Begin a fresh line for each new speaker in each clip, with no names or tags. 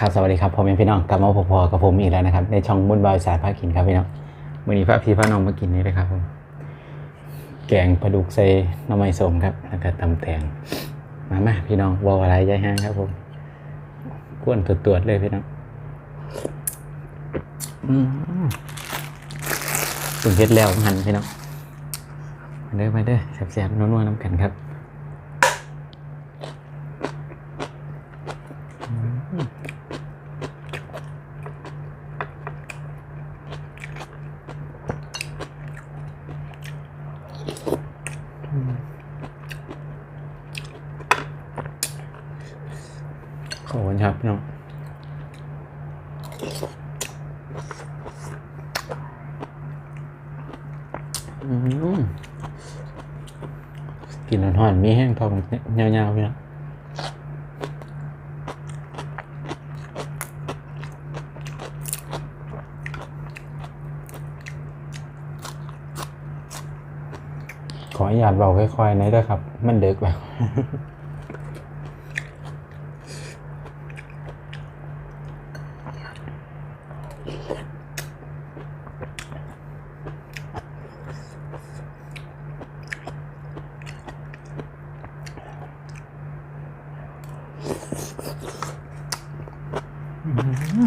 ครับสวัสดีครับผมเป็นพี่น้องกลับมาพอๆกับผมอีกแล้วนะครับ ในช่องบุญบอยสายพากินครับพี่น้องวันนี้พระพี่พระน้องมากินนี่เลยครับผมแกงปลาดุกใส่น้ำไม้สมครับแล้วก็ตำแตงมามาพี่น้องวออะไรใจห้างครับผมก้วนตรวจๆเลยพี่น้องอืมถึงเฮ็ดแล้วหันพี่น้องมาเด้อมาเด้อแซ่บๆนัวๆน้ำกันครับ ครับพี่น้องกินหอนๆมีแห้งทองยาวๆพี่น้องขออนุญาตเบาค่อยๆหน่อยด้วยครับ มันเดึกแล้ว ถ่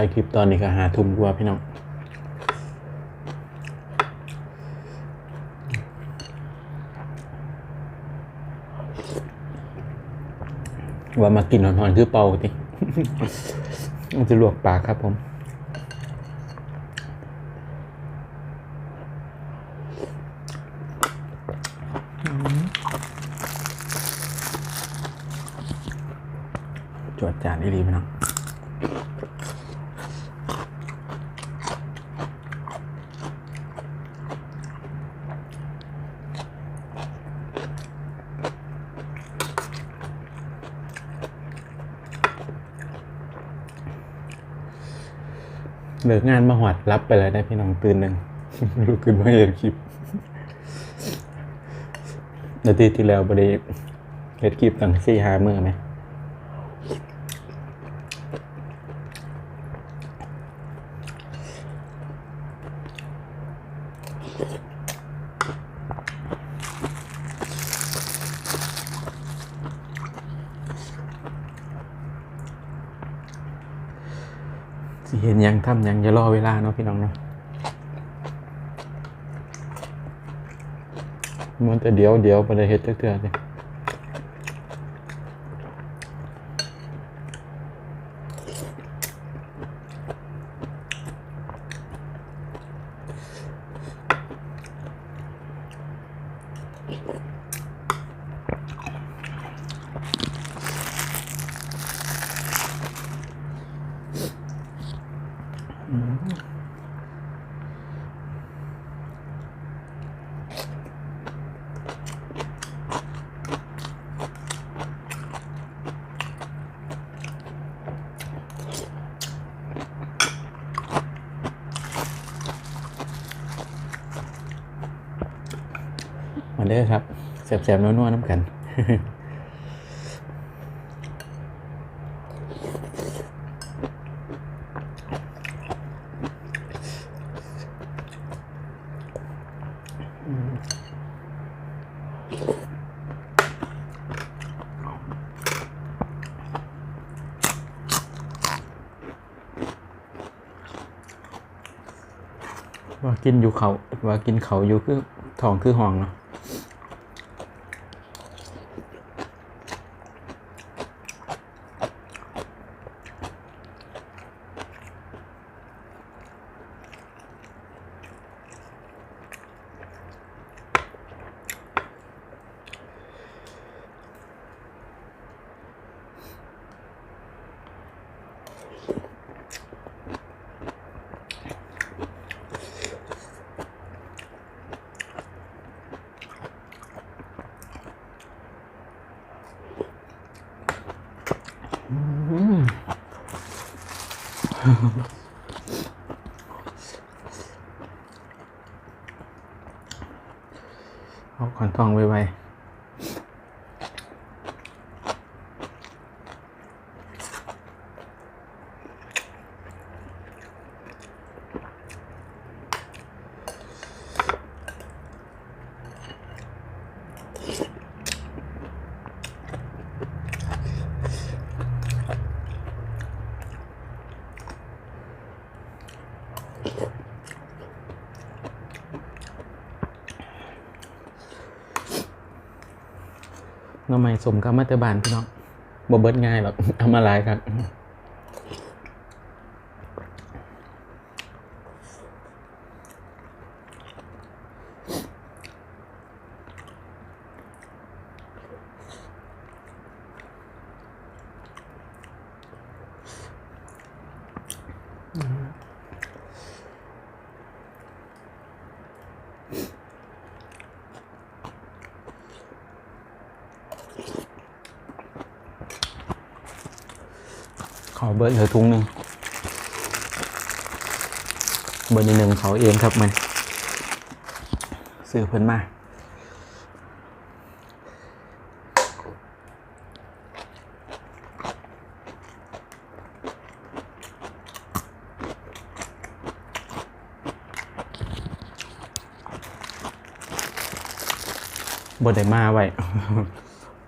ายคลิปตอนนี้ก็หาทุ่มกว่าพี่น้อง ว่ามากินหอนๆคือเป่าติมันจะลวกปากครับผม จวดจานดีๆพี่น้อง เลิกงานมาหวัดรับไปเลยได้พี่น้องตื่นหนึ่งลุกขึ้นมาเห็นคลิปนาทีที่แล้วบริเห็นคลิปตั้งสี่ห้ามือไหม สิเห็นยังทำยังอย่ารอเวลาเนาะพี่น้องเนาะมันแต่เดี๋ยวเดี๋ยวไปเลยเฮ็ดเถื่อนเลย มาเด้อครับแสบๆนัวๆน้ำกันว่ากินอยู่เขาว่ากินเขาอยู่คือทองคือห้องเนาะ เอาขอนทองไวๆ น้องใหม่สมกับมาแตบานพี่น้องบ่เบิดง่ายหรอกเอามาหลายครับ ขอเบิร์ดเหลือถุงหนึ่งเบอร์หนึ่งเขาเองครับมันซื้อเพิ่นมาบ่ได้มาไว้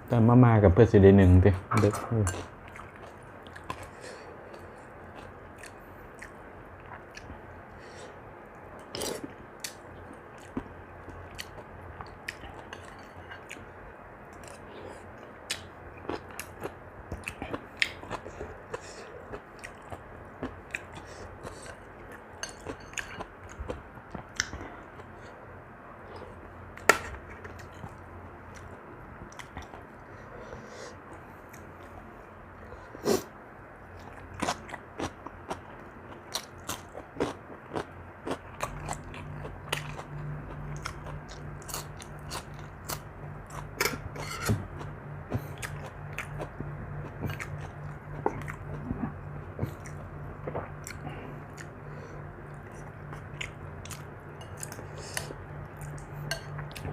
แต่มามากับเพื่อนสิได้หนึ่งเด้เด็ก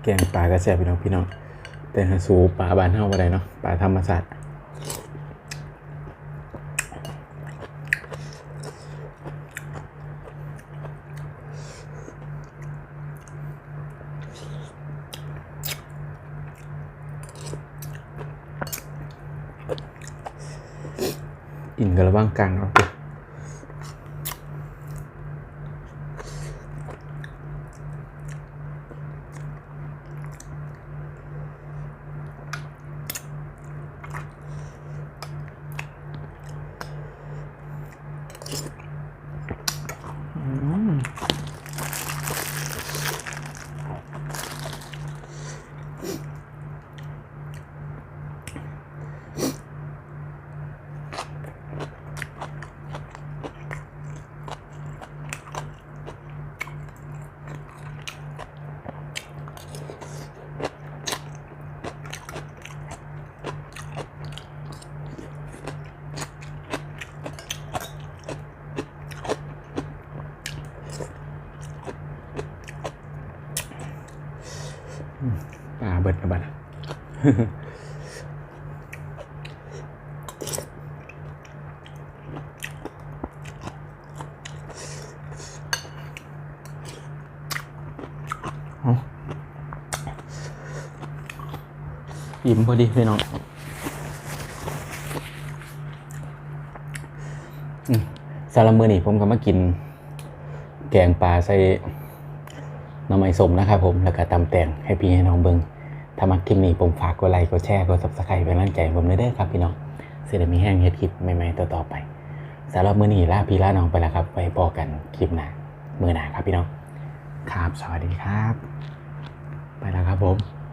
แกงปลากระแสพี่น้องพี่น้องแต่หาสูปลาบานเฮาบ่ได้เนาะปลาธรรมศาสตร์อินกระว่างกลางเอาไป Thank you. เบิดกับบัดน่ะเอาอิ่มพอดีพี่น้องอืมสารบมือนี่ผมก็มากิน แกงปลาใส่น้ำไม้สมนะครับผม แล้วก็ตำแตงให้พี่ให้น้องเบิง ถ้ามักคลิปนี้ผมฝากกดไลค์กดแชร์กดซับสไครต์เป็นกำลังใจผมด้วยเด้อครับพี่น้องเสได็มีแห้งเฮ็ดคลิปใหม่ๆต่อๆไปสำหรับมื้อนี้ลาพี่ลาน้องไปแล้วครับไว้พอกันคลิปหน้ามื้อหน้าครับพี่น้องครับสวัสดีครับ ไปแล้วครับผม